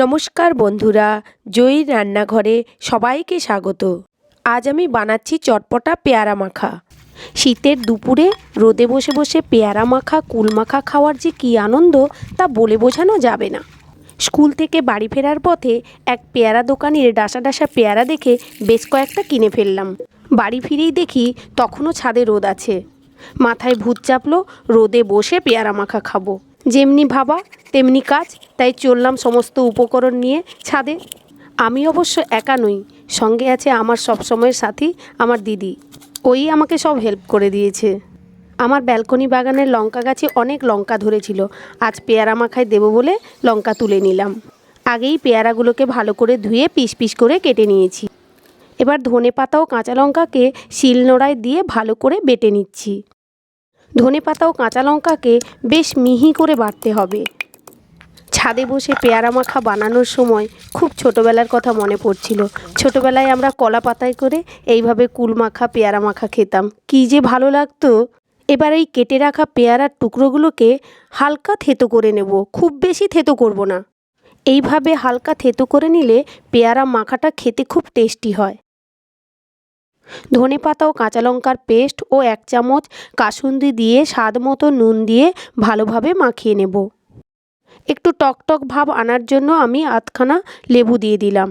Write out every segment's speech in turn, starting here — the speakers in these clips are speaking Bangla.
নমস্কার বন্ধুরা জয়ীর রান্নাঘরে সবাইকে স্বাগত। আজ আমি বানাচ্ছি চটপটা পেয়ারা মাখা। শীতের দুপুরে রোদে বসে বসে পেয়ারা মাখা, কুল মাখা খাওয়ার যে কী আনন্দ, তা বলে বোঝানো যাবে না। স্কুল থেকে বাড়ি ফেরার পথে এক পেয়ারা দোকানের ডাসা ডাসা পেয়ারা দেখে বেশ কয়েকটা কিনে ফেললাম। বাড়ি ফিরেই দেখি তখনও ছাদে রোদ আছে। মাথায় ভূত চাপলো, রোদে বসে পেয়ারা মাখা খাব। যেমনি ভাবা, তেমনি কাজ, তাই চললাম সমস্ত উপকরণ নিয়ে ছাদে। আমি অবশ্য একা নই, সঙ্গে আছে আমার সবসময়ের সাথী, আমার দিদি। ওই আমাকে সব হেল্প করে দিয়েছে। আমার ব্যালকনি বাগানের লঙ্কা গাছে অনেক লঙ্কা ধরেছিল। আজ পেয়ারা মাখায় দেবো বলে লঙ্কা তুলে নিলাম। আগেই পেয়ারাগুলোকে ভালো করে ধুয়ে পিস পিস করে কেটে নিয়েছি। এবার ধনে পাতা ও কাঁচা লঙ্কাকে শিলনোড়ায় দিয়ে ভালো করে বেটে নিচ্ছি। ধনে পাতা ও কাঁচা লঙ্কাকে বেশ মিহি করে বাটতে হবে। ছাদে বসে পেয়ারা মাখা বানানোর সময় খুব ছোটোবেলার কথা মনে পড়ছিল। ছোটোবেলায় আমরা কলা পাতায় করে এইভাবে কুল মাখা, পেয়ারা মাখা খেতাম। কী যে ভালো লাগতো। এবার এই কেটে রাখা পেয়ারার টুকরোগুলোকে হালকা থেতো করে নেব। খুব বেশি থেতো করব না। এইভাবে হালকা থেতো করে নিলে পেয়ারা মাখাটা খেতে খুব টেস্টি হয়। ধনে পাতা ও কাঁচা লঙ্কার পেস্ট ও এক চামচ কাসুন্দি দিয়ে স্বাদ মতো নুন দিয়ে ভালোভাবে মাখিয়ে নেব। একটু টকটক ভাব আনার জন্য আমি আধখানা লেবু দিয়ে দিলাম।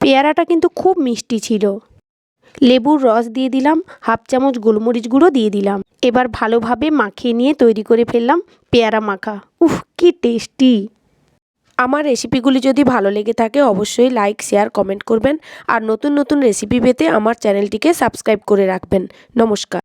পেয়ারাটা কিন্তু খুব মিষ্টি ছিল। লেবুর রস দিয়ে দিলাম, হাফ চামচ গোলমরিচ গুঁড়ো দিয়ে দিলাম। এবার ভালোভাবে মাখিয়ে নিয়ে তৈরি করে ফেললাম পেয়ারা মাখা। উফ, কি টেস্টি! আমার রেসিপিগুলি যদি ভালো লেগে থাকে, অবশ্যই লাইক শেয়ার কমেন্ট করবেন। আর নতুন নতুন রেসিপি পেতে আমার চ্যানেলটিকে সাবস্ক্রাইব করে রাখবেন। নমস্কার।